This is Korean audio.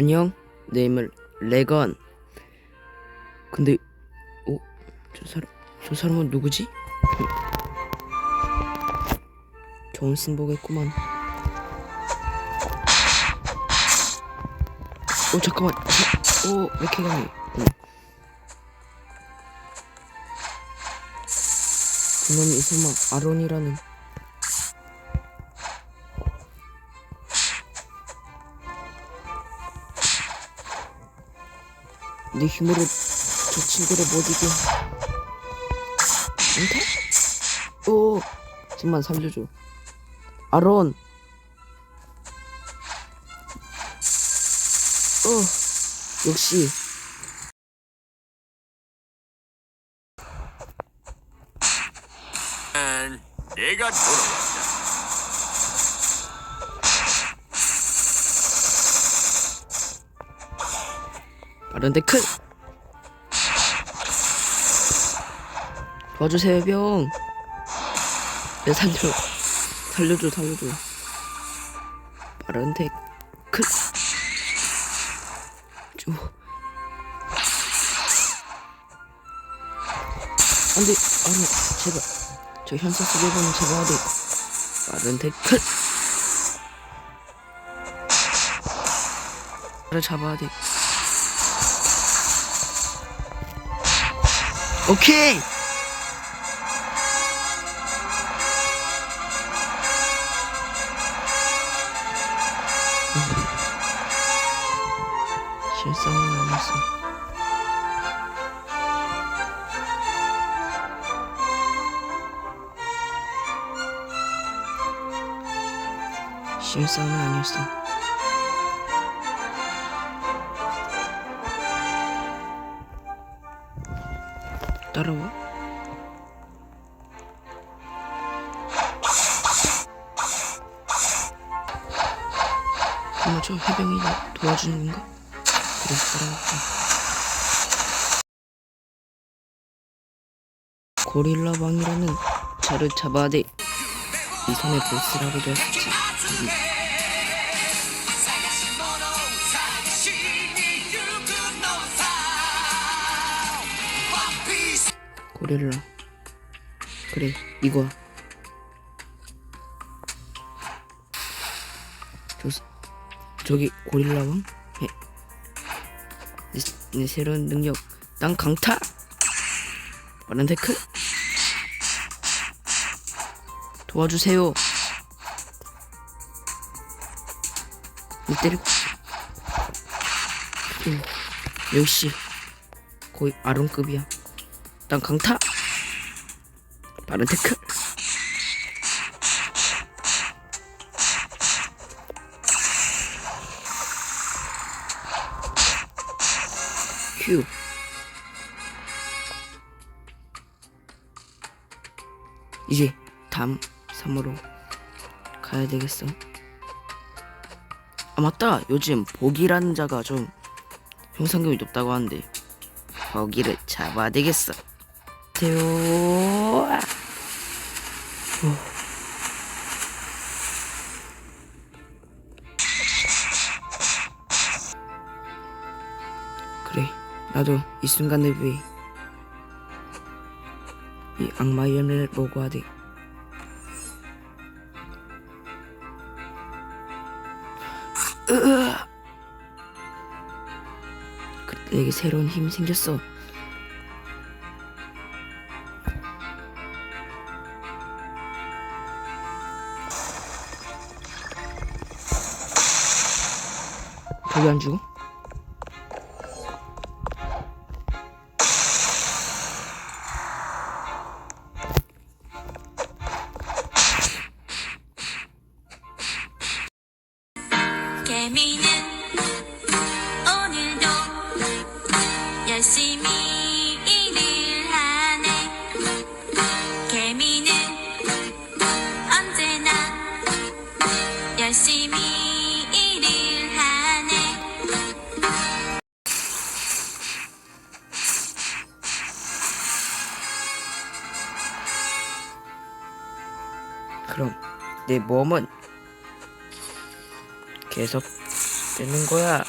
안녕 내 이름은 레건 근데 어? 저 사람 저 사람은 누구지? 존슨 보겠구만 어 잠깐만 어 이렇게 가니 응. 그놈이 설마 아론이라는 네 힘으로 저 친구를 못 이겨 안돼? 오 좀만 살려줘 아론 어 역시 난 내가 돌아왔다. 빠른 데크 도와주세요 병. 내 살려 살려줘 살려줘. 빠른 데크 줘. 안돼 아니 제발 저 현사 속에 보는 제발 안돼 빠른 데크 를 잡아야 돼. 오케이. 실성은 아니었어. 실성은 아니었어. 따라와. 정말 저 해병이 나 도와주는 건가? 그래, 따라갈게. 고릴라 왕이라는 저를 잡아야 돼. 이 손의 보스라고도 했었지. 고릴라. 그래, 이거야. 저, 저기 고릴라 왕? 예. 내, 내 새로운 능력, 땅 강타! 빠른 데크! 도와주세요. 이 때리고. 음, 역시 거의 아론급이야. 땅 강타! 빠른 테크! 휴. 이제 다음 3으로 가야 되겠어. 아 맞다. 요즘 복이라는 자가 좀 형상금이 높다고 하는데 거기를 잡아야 되겠어. 대요. 그래, 나도 이 순간을 위해 이 악마의 열매를. 으아! 그래, 내게 새로운 힘이 생겼어. 저기 안 주고? 개미는 오늘도 열심히 그럼 내 몸은 계속 되는 거야.